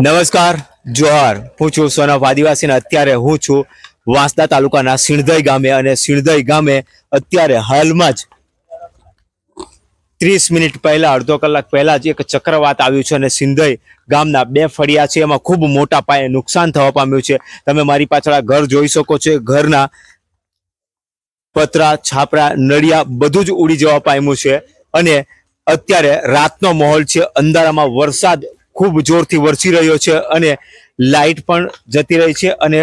નમસ્કાર, જોહર. હું છું સોનફ આદિવાસી અને અત્યારે હું છું વાંસદા તાલુકાના સિણધઈ ગામે અને સિણધઈ ગામે અત્યારે હાલમાં જ ત્રીસ મિનિટ પહેલા, અડધો કલાક પહેલા જ એક ચક્રવાત આવ્યું છે અને સિંધઈ ગામના બે ફળિયા છે. એમાં ખૂબ મોટા પાયે નુકસાન થવા પામ્યું છે. તમે મારી પાછળ ઘર જોઈ શકો છો. ઘરના પતરા, છાપરા, નળિયા બધું જ ઉડી જવા પામ્યું છે. અને અત્યારે રાતનો માહોલ છે. અંધારામાં વરસાદ ખૂબ જોરથી વરસી રહ્યો છે અને લાઇટ પણ જતી રહી છે અને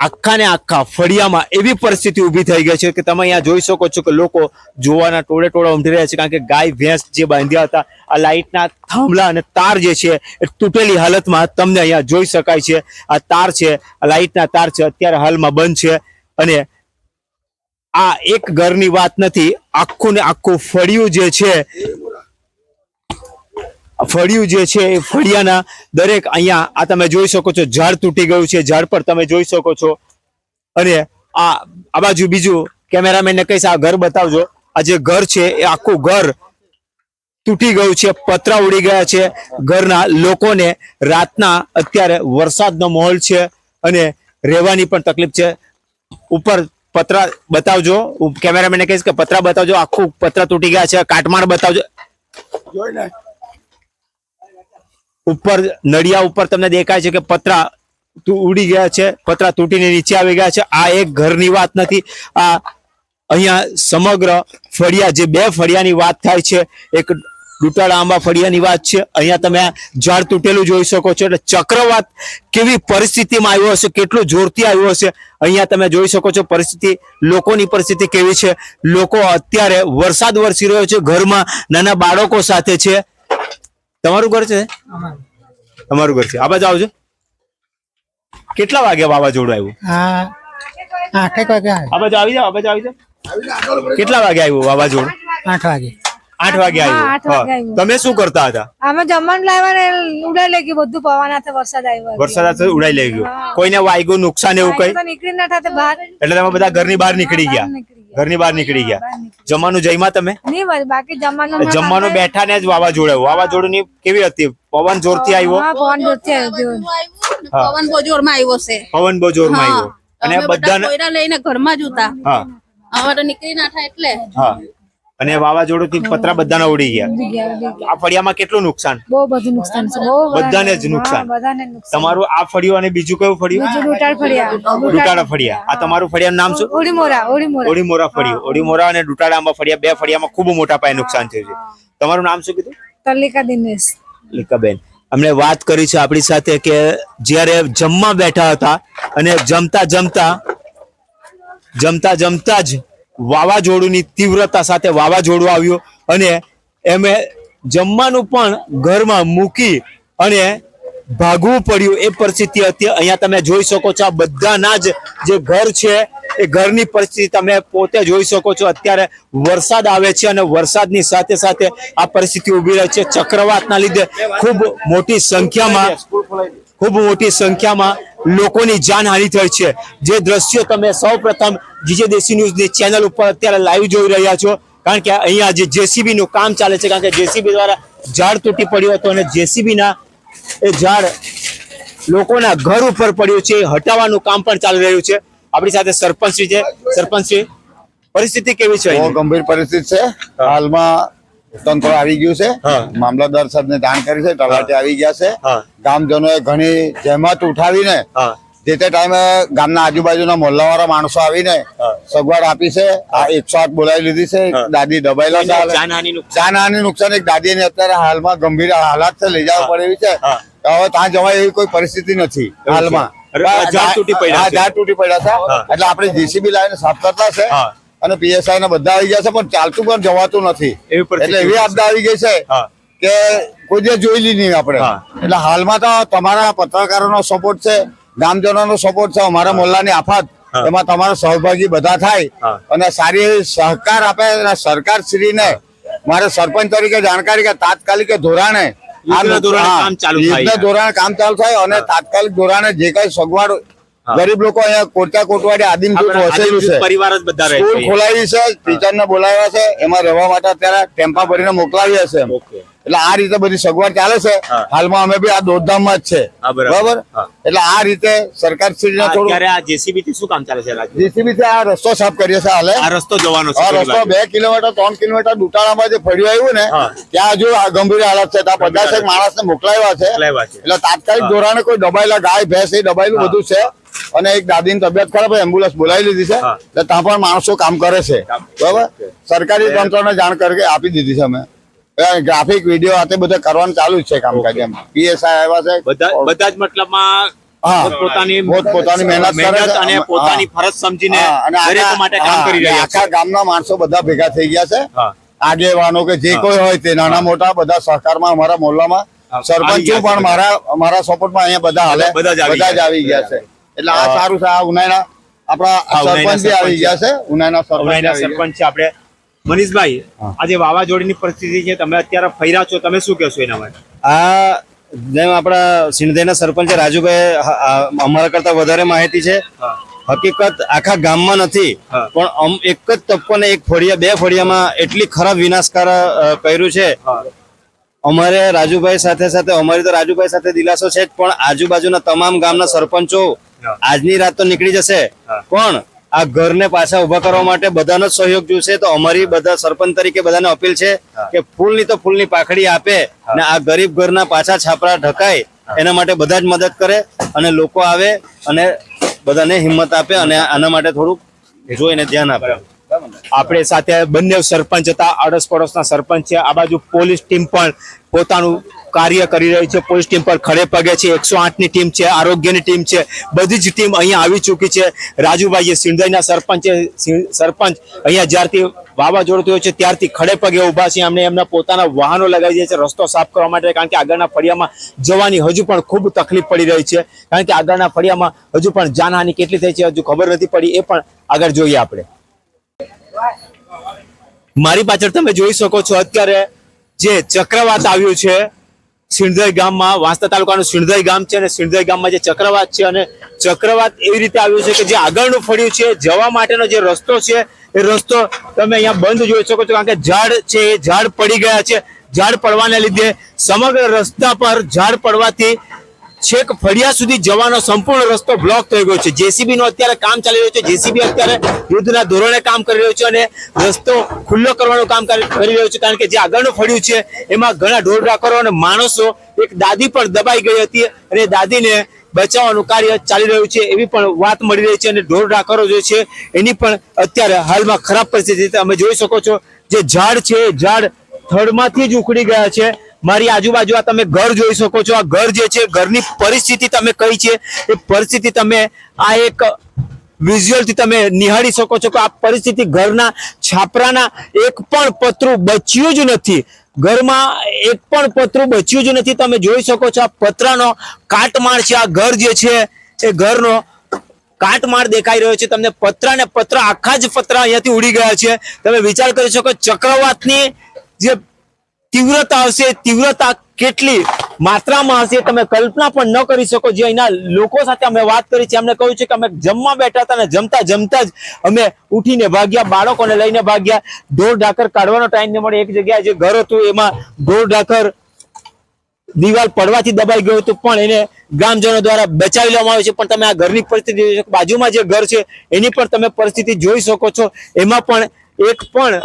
આખા ને આખા ફળિયામાં એવી પરિસ્થિતિ ઊભી થઈ ગઈ છે કે તમે અહીંયા જોઈ શકો છો કે લોકો જોવાના ટોળે ટોળા ઉમટી રહ્યા છે કારણ કે ગાય, ભેંસ જે બાંધ્યા હતા, આ લાઇટના થાંભલા અને તાર જે છે એ તૂટેલી હાલતમાં તમને અહીંયા જોઈ શકાય છે. આ તાર છે, આ લાઇટના તાર છે, અત્યારે હાલમાં બંધ છે અને આ એક ઘરની વાત નથી, આખું ને આખું ફળિયું જે છે, ફળિયું જે છે એ ફળિયાના દરેક અહીંયા આ તમે જોઈ શકો છો, ઝાડ તૂટી ગયું છે, ઝાડ પર તમે જોઈ શકો છો. અને આ આ બાજુ બીજું કેમેરામેનને કહીશ, આ ઘર બતાવજો. આ જે ઘર છે એ આખું ઘર તૂટી ગયું છે, પતરા ઉડી ગયા છે. ઘરના લોકોને રાતના અત્યારે વરસાદનો માહોલ છે અને રહેવાની પણ તકલીફ છે. ઉપર પતરા બતાવજો. કેમેરામેનને કહીશ કે પતરા બતાવજો. આખું પતરા તૂટી ગયા છે. કાટમાળ બતાવજો. ઉપર નડિયા ઉપર તમને દેખાય છે કે પતરા ઉડી ગયા છે. પતરા તૂટીને નીચે આવી ગયા છે. આ એક ઘરની વાત નથી. આ અહીંયા સમગ્ર ફળિયા જે બે ફળિયાની વાત થાય છે. એક ડૂટાળા આંબા ફળિયાની વાત છે. અહીંયા તમે ઝાડ તૂટેલું જોઈ શકો છો. એટલે ચક્રવાત કેવી પરિસ્થિતિમાં આવ્યો હશે કેટલું જોરથી આવ્યો હશે અહીંયા તમે જોઈ શકો છો પરિસ્થિતિ લોકોની પરિસ્થિતિ કેવી છે. લોકો અત્યારે વરસાદ વરસી રહ્યો છે ઘરમાં નાના બાળકો સાથે છે. તમારું ઘર છે? તમારું ઘર છે. આ બાજુ આવજો. કેટલા વાગ્યા વાવાઝોડું આવ્યું? વાગે આ બાજુ આવી જાઓ આ બાજુ આવી જાઓ. કેટલા વાગે આવ્યું વાવાઝોડું? આઠ વાગે. આઠ વાગે આવ્યું. તમે શું કરતા હતા? અમે જમવાનું લાવ્યા ને ઉડાઈ લઈ ગયું બધું પવન હાથે વરસાદ આવ્યો વરસાદ સાથે ઉડાઈ લઈ ગયું. કોઈને વાગ્યું નુકસાન એવું કઈ? નીકળી ના થાતે બહાર એટલે તમે બધા ઘરની બહાર નીકળી ગયા. ઘરની બહાર નીકળી ગયા. જમવાનું જઈમાં તમે? નહીં બસ બાકી જમવાનું જમવાનું બેઠા ને જ વાવાઝોડું વાવાઝોડું ની કેવી હતી? પવન જોરથી આવ્યો? પવન પવન જોરથી આવ્યો. પવન બહુ જોરમાં આવ્યો છે. પવન બહુ જોરમાં આવ્યો. અને બધા લઈને ઘરમાં જ હતા હા. હવે નીકળી ના થાય એટલે. હા. અને વાવાઝોડું થી પતરા બધાના ઉડી ગયા. આ ફળિયામાં કેટલું નુકસાન? બહુ બધું નુકસાન છે બધાને જ નુકસાન. તમારું આ ફળિયું અને બીજું કયું ફળિયું? ફળિયા. ડુટાળા ફળિયા. આ તમારું ફળિયાનું નામ શું? ઓડીમોરા ઓડીમોરા ફળિયું. ઓડીમોરા અને ડુટાળા આંબા ફળિયા બે ફળિયામાં ખૂબ મોટા પાયે નુકસાન થયું છે. તમારું નામ શું કીધું? તલ્લિકા દિનેશ. તલ્લિકાબેન અમને વાત કરી છે આપણી સાથે કે જ્યારે જમવા બેઠા હતા અને જમતા જમતા જમતા જમતા જ વાવાઝોડુંની તીવ્રતા સાથે વાવાઝોડું આવ્યું અને એમે જમવાનું પણ ઘરમાં મૂકી અને ભાગવું પડ્યું. એ પરિસ્થિતિ હતી. અહીંયા તમે જોઈ શકો છો આ બધાના જ જે ઘર છે, એ ઘરની પરિસ્થિતિ તમે પોતે જોઈ શકો છો. અત્યારે વરસાદ આવે છે અને વરસાદની સાથે સાથે આ પરિસ્થિતિ ઊભી રહે છે. ચક્રવાતના લીધે ખૂબ મોટી સંખ્યામાં ખૂબ મોટી સંખ્યામાં લોકોની જાનહાનિ થઈ છે. જે દ્રશ્યો તમે સૌ પ્રથમ જીજે દેશી ન્યૂઝની ચેનલ ઉપર અત્યારે લાઈવ જોઈ રહ્યા છો. કારણ કે અહીંયા જે જેસીબી નું કામ ચાલે છે કારણ કે જેસીબી દ્વારા ઝાડ તૂટી પડ્યું હતું અને જેસીબી ના એ ઝાડ લોકોના ઘર ઉપર પડ્યું છે. હટાવવાનું કામ પણ ચાલી રહ્યું છે. આપણી સાથે સરપંચશ્રી છે. સરપંચશ્રી પરિસ્થિતિ કેવી છે ગંભીર પરિસ્થિતિ છે. હાલમાં તંત્ર આવી ગયું છે. મામલતદાર સાહેબ ને જાણ કરી છે તલાટી આવી ગયા છે. ગામજનો ગામજનોએ ઘણી જહેમત ઉઠાવીને જે તે ટાઈમે ગામના આજુબાજુના મોહલ્લાવાળા માણસો આવીને સગવડ આપી છે. આ એકસો આઠ બોલાવી લીધી છે. દાદી દબાયેલા છે. હાલે. જાનહાનિનું નુકસાન. એક દાદીને અત્યારે હાલમાં ગંભીર હાલાત છે. લઈ જવા પડે એવી છે. હવે ત્યાં જવાય એવી કોઈ પરિસ્થિતિ નથી હાલમાં. ઝાડ તૂટી પડ્યા હા, છે. તૂટી પડ્યા છે. એટલે આપણે જેસીબી લાવીને સાફ કરતા છે. અને પીએસઆઈ ને બધા આવી ગયા છે પણ ચાલતું પણ જવાતું નથી. એટલે એવી આપદા આવી ગઈ છે કે કોઈ જે જોઈ નહીં આપણે. એટલે હાલમાં તો તમારા પત્રકારોનો સપોર્ટ છે ગામજનોનો સપોર્ટ છે અમારા મોલ્લાની આફત એમાં તમારો સહભાગી બધા થાય અને સારી એવી સહકાર આપે અને સરકાર શ્રીને મારે સરપંચ તરીકે જાણકારી કે તાત્કાલિક ધોરણે. ધોરણે કામ ચાલુ થાય. અને તાત્કાલિક ધોરણે જે કઈ સગવડ ગરીબ લોકો અહીંયા કોટા કોટવાડી આદિમ જૂથ વસેલું છે. પરિવાર જ બધા સ્કૂલ ખોલાવી છે ટીચરને બોલાવ્યા છે એમાં રહેવા માટે અત્યારે ટેમ્પા ભરીને મોકલાવ્યા છે એટલે આ રીતે બધી સગવડ ચાલે છે. હાલમાં અમે બી આ દોડધામમાં જ છે. બરાબર. એટલે આ રીતે સરકાર શ્રીને થોડું અત્યારે આ જેસીબી થી શું કામ ચાલે છે જેસીબી થી આ રસ્તો સાફ કરીએ છે હાલે. આ રસ્તો જવાનો છે આ રસ્તો. બે કિલોમીટર ત્રણ કિલોમીટર દુટાળામાં જે ફળ્યું આવ્યું ને ત્યાં હજુ આ ગંભીર હાલત છે. ત્યાં પચાસ એક માણસ ને મોકલાવ્યા છે. એટલે તાત્કાલિક ધોરણે કોઈ દબાયેલા ગાય ભેંસ એ દબાયેલું બધું છે. અને એક દાદીની તબિયત ખરાબ એમ્બ્યુલન્સ બોલાવી લીધી છે. એટલે ત્યાં પણ માણસો કામ કરે છે. બરાબર. સરકારી તંત્રને જાણ કરી આપી દીધી છે અમે. ગ્રાફિક વીડિયો આ તે બધું કરવાનું ચાલુ જ છે કામકાજ એમ. પીએસઆઈ આવ્યા છે. બધા જ મતલબમાં હા. પોતાની મહેનત અને પોતાની ફરજ સમજીને દરેક આખા- માટે કામ કરી અને રહ્યા આખા ગામના માણસો બધા ભેગા થઈ ગયા છે. આગેવાનો કે જે કોઈ હોય તે નાના મોટા બધા સહકારમાં અમારા મોહલ્લામાં. સરપંચો પણ મારા મારા સપોર્ટમાં અહીંયા બધા હાલે. બધા જ આવી ગયા છે. એટલે આ સારું છે આ ઉનાયના આપણા સરપંચ આવી ગયા છે ઉનાયના સરપંચ. સરપંચ છે આપણે. મનીષભાઈ આજે વાવાઝોડીની પરિસ્થિતિ છે તમે અત્યારે ફર્યા છો તમે શું કહેશો એના માટે? આ જેમ આપણા સિંધેના સરપંચ રાજુભાઈ અમારા કરતા વધારે માહિતી છે. હકીકત આખા ગામમાં નથી પણ એક જ તપકો ને એક ફળિયા બે ફળિયામાં એટલી ખરાબ વિનાશકાર કર્યું છે. અમારે રાજુભાઈ સાથે સાથે અમારી તો રાજુભાઈ સાથે દિલાસો છે જ પણ આજુબાજુના તમામ ગામના સરપંચો. આજની રાત તો નીકળી જશે. પણ આ ઘરને પાછા ઊભા કરવા માટે બધાનો જ સહયોગ જોશે. તો અમારી બધા સરપંચ તરીકે બધાને અપીલ છે કે ફૂલની તો ફૂલની પાખડી આપે અને આ ગરીબ ઘરના પાછા છાપરા ઢકાય એના માટે બધા જ મદદ કરે અને લોકો આવે અને બધાને હિંમત આપે અને આના માટે થોડુંક જોઈને ધ્યાન આપે. આપણે સાથે બંને સરપંચ હતા આડોશ પડોશના સરપંચ છે. આ બાજુ પોલીસ ટીમ પણ પોતાનું કાર્ય કરી રહી છે. પોલીસ ટીમ પર ખડે પગે છે. એકસો આઠની ટીમ છે. આરોગ્યની ટીમ છે. બધી જ ટીમ અહીંયા આવી ચૂકી છે. રાજુભાઈએ સિંધાઈના સરપંચ સરપંચ અહીંયા જ્યારથી વાવાઝોડું થયું છે, ત્યારથી ખડે પગે ઊભા છે. એમને એમના પોતાના વાહનો લગાવી દે છે રસ્તો સાફ કરવા માટે, કારણ કે આગળના ફળિયામાં જવાની હજુ પણ ખૂબ તકલીફ પડી રહી છે. કારણ કે આગળના ફળિયામાં હજુ પણ જાનહાની કેટલી થઈ છે હજુ ખબર નથી પડી. એ પણ આગળ જોઈએ આપણે. મારી પાછળ તમે જોઈ શકો છો, અત્યારે જે ચક્રવાત આવ્યું છે સિંધઈ ગામમાં, વાંસદા તાલુકાનું સિંધઈ ગામ છે અને સિંધઈ ગામમાં જે ચક્રવાત છે અને ચક્રવાત એવી રીતે આવ્યું છે કે જે આગળનું ફળ્યું છે જવા માટેનો જે રસ્તો છે, એ રસ્તો તમે અહીંયા બંધ જોઈ શકો છો, કારણ કે ઝાડ છે, એ ઝાડ પડી ગયા છે. ઝાડ પડવાને લીધે સમગ્ર રસ્તા પર ઝાડ પડવાથી છેક ફળિયા સુધી જવાનો સંપૂર્ણ રસ્તો બ્લોક થઈ ગયો છે. જેસીબી નો અત્યારે કામ ચાલી રહ્યું છે. જેસીબી અત્યારે યુદ્ધના ધોરણે કામ કરી રહ્યું છે અને રસ્તો ખુલ્લો કરવાનું કામ કરી રહ્યું છે. કારણ કે જે આગળનું ફળ્યું છે, એમાં ઘણા ઢોર ઢાકરો અને માણસો, એક દાદી પણ દબાઈ ગઈ હતી અને દાદીને બચાવવાનું કાર્ય ચાલી રહ્યું છે એવી પણ વાત મળી રહી છે. અને ઢોર ઢાકરો જે છે, એની પણ અત્યારે હાલમાં ખરાબ પરિસ્થિતિ તમે જોઈ શકો છો, જે ઝાડ છે ઝાડ થડમાંથી જ ઉખડી ગયા છે. મારી આજુબાજુ આ તમે ઘર જોઈ શકો છો. આ ઘર જે છે, ઘરની પરિસ્થિતિ તમે કઈ છે, એ પરિસ્થિતિ તમે આ એક વિઝ્યુઅલથી તમે નિહાળી શકો છો કે આ પરિસ્થિતિ ઘરના છાપરાના એક પણ પતરું બચ્યું જ નથી. ઘરમાં એક પણ પતરું બચ્યું જ નથી. તમે જોઈ શકો છો આ પતરાનો કાટમાળ છે. આ ઘર જે છે, એ ઘરનો કાટમાળ દેખાઈ રહ્યો છે. તમને પતરા ને પતરા, આખા જ પતરા અહીંયાથી ઉડી ગયા છે. તમે વિચાર કરી શકો ચક્રવાતની જે તીવ્રતા હશે તીવ્રતા કેટલી માત્રામાં હશે તમે કલ્પના પણ ન કરી શકો. જે અહીંના લોકો સાથે અમે વાત કરી છે અમને કહ્યું છે કે અમે જમવા બેઠા હતા અને જમતા જમતા જ અમે ઉઠીને ભાગ્યા, બાળકોને લઈને ભાગ્યા. ઢોર ઢાકર કાઢવાનો ટાઈમ ન મળે. એક જગ્યાએ જે ઘર હતું એમાં ઢોર ઢાકર દિવાલ પડવાથી દબાઈ ગયું હતું, પણ એને ગ્રામજનો દ્વારા બચાવી લેવામાં આવ્યું છે. પણ તમે આ ઘરની પરિસ્થિતિ બાજુમાં જે ઘર છે, એની પણ તમે પરિસ્થિતિ જોઈ શકો છો. એમાં પણ એક પણ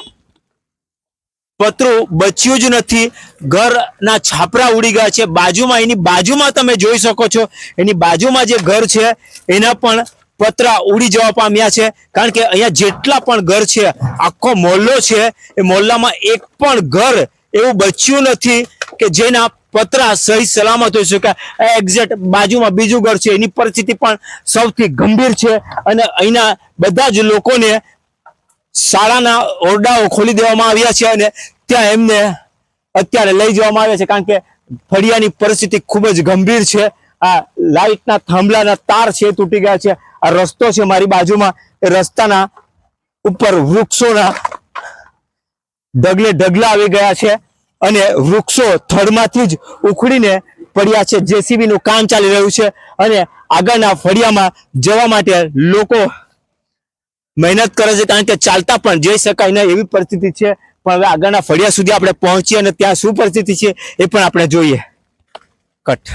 પતરું બચ્યું જ નથી. ઘરના છાપરા ઉડી ગયા છે. બાજુમાં, એની બાજુમાં તમે જોઈ શકો છો. એની બાજુમાં જે ઘર છે, એના પણ પતરા ઉડી જવા પામ્યા છે. કારણ કે અહીંયા જેટલા પણ ઘર છે, આખો મોહલ્લો છે, એ મોહલ્લામાં એક પણ ઘર એવું બચ્યું નથી કે જેના પતરા સહી સલામત હોઈ શકે. એક્ઝેક્ટ બાજુમાં બીજું ઘર છે. એની પરિસ્થિતિ પણ સૌથી ગંભીર છે. અને અહીંના બધા જ લોકોને શાળાના ઓરડાઓ ખોલી દેવામાં આવ્યા છે અને ત્યાં એમને અત્યારે લઈ જવામાં આવ્યા છે કારણ કે ફળિયાની પરિસ્થિતિ ખૂબ જ ગંભીર છે. આ લાઇટના થાંભલાના તાર છે, તૂટી ગયા છે. આ રસ્તો છે મારી બાજુમાં. એ રસ્તાના ઉપર વૃક્ષોના ઢગલે ઢગલા આવી ગયા છે અને વૃક્ષો થડમાંથી જ ઉખડીને પડ્યા છે. જેસીબી નું કામ ચાલી રહ્યું છે અને આગળના ફળિયામાં જવા માટે લોકો મહેનત કરે છે કારણ કે ચાલતા પણ જઈ શકાય નહીં એવી પરિસ્થિતિ છે. પણ હવે આગળના ફળિયા સુધી આપણે પહોંચીએ અને ત્યાં શું પરિસ્થિતિ છે એ પણ આપણે જોઈએ. કટ